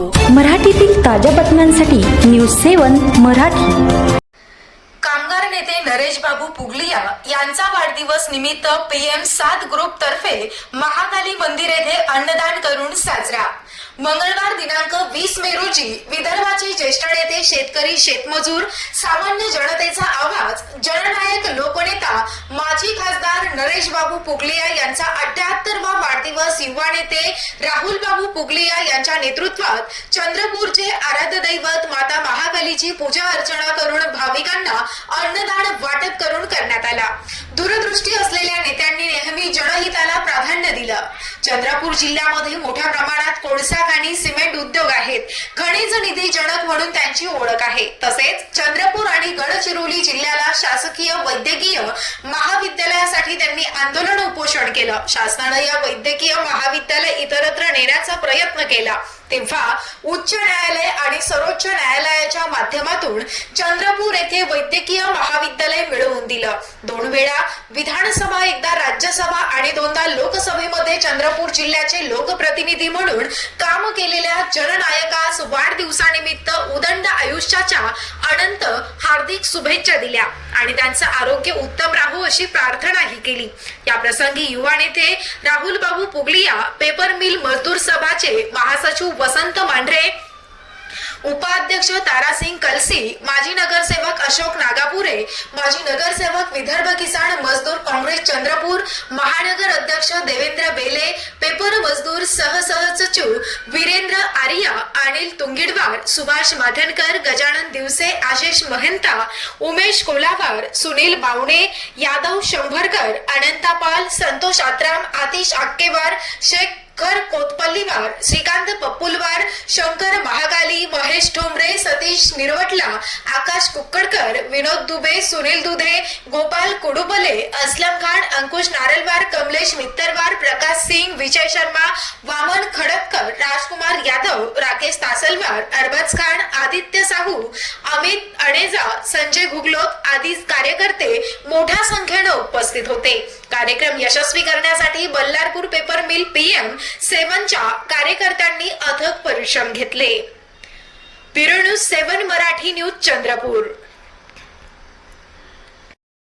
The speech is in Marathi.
मराठीतील ताज्या बातम्यांसाठी न्यूज सेवन मराठी. कामगार नेते नरेश बाबू पुगलिया यांचा वाढदिवस निमित्त पीएम सात ग्रुप तर्फे महाकाली मंदिर येथे अन्नदान करून साजरा. मंगळवार दिनांक वीस मे रोजी विदर्भाचे ज्येष्ठ नेते शेतकरी शेतमजूर सामान्य जनतेचा आवाज जननायक लोकनेता माजी खासदार नरेश बाबू पुगलिया यांचा अठ्याहत्तरवा वाढदिवस युवा नेते राहुल बाबू पुगलिया यांच्या नेतृत्वात चंद्रपूरचे आराध्य दैवत माता महाकालीची पूजा अर्चना करून भाविकांना अन्नदान वाटप करून करण्यात आला. दूरदृष्टी असलेल्या नेत्यांनी नेहमी जनहिताला प्राधान्य दिलं. चंद्रपूर जिल्ह्यामध्ये मोठ्या प्रमाणात कोळसा आहेत. खनिज निधी जनक म्हणून त्यांची ओळख आहे. तसेच चंद्रपूर आणि गड गडचिरोली जिल्ह्याला शासकीय वैद्यकीय महाविद्यालयासाठी त्यांनी आंदोलन उपोषण केलं. शासनानं या वैद्यकीय महाविद्यालय इतरत्र नेण्याचा प्रयत्न केला. तेव्हा उच्च न्यायालय आणि सर्वोच्च न्यायालयाच्या माध्यमातून चंद्रपूर येथे वैद्यकीय महाविद्यालय मिळवून दिलं. दोन वेळा विधानसभा एकदा राज्यसभा आणि दोनदा लोकसभेमध्ये चंद्रपूर जिल्ह्याचे लोकप्रतिनिधी म्हणून काम केलेल्या जननायकास वाढदिवसानिमित्त उदंड आयुष्याच्या अनंत हार्दिक शुभेच्छा दिल्या आणि त्यांचं आरोग्य उत्तम राहू अशी प्रार्थनाही केली. या प्रसंगी युवा नेते राहुल बाबू पुगलिया पेपर मिल मजदूर सभाचे महासचिव वसंत मांढरे उपाध्यक्ष तारासिंग कलसी माजी नगरसेवक अशोक नागापुरे माजी नगरसेवक विदर्भ किसान मजदूर काँग्रेस चंद्रपूर महानगर अध्यक्ष देवेंद्र बेले पेपर मजदूर सहसहसचिव वीरेंद्र आर्या तुंगिडवार सुभाष माधनकर गजानन दिवसे आशिष महंता उमेश कोलावार सुनील बावणे यादव शंभरकर अनंता पाल संतोष आत्राम आतिश आक्केवार शेख कर कोतपल्लीवार श्रीकांत पप्पुलवार शंकर महागाली महेश ठोंबरे सतीश निरवटला आकाश कुक्कडकर विनोद दुबे सुनील दुधे गोपाल कुडुबले असलम खान अंकुश नारलवार कमलेश मित्तरवार प्रकाश सिंग विजय शर्मा वामन खडपकर राजकुमार यादव राकेश तासलवार अरबाज खान आदित्य साहू अमित अणेजा संजय घुगलोत आदी कार्यकर्ते मोठ्या संख्येनं उपस्थित होते. कार्यक्रम यशस्वी करण्यासाठी बल्लारपूर पेपर मिल पीएम सेवनच्या कार्यकर्त्यांनी अथक परिश्रम घेतले. Bureau news seven Marathi news Chandrapur.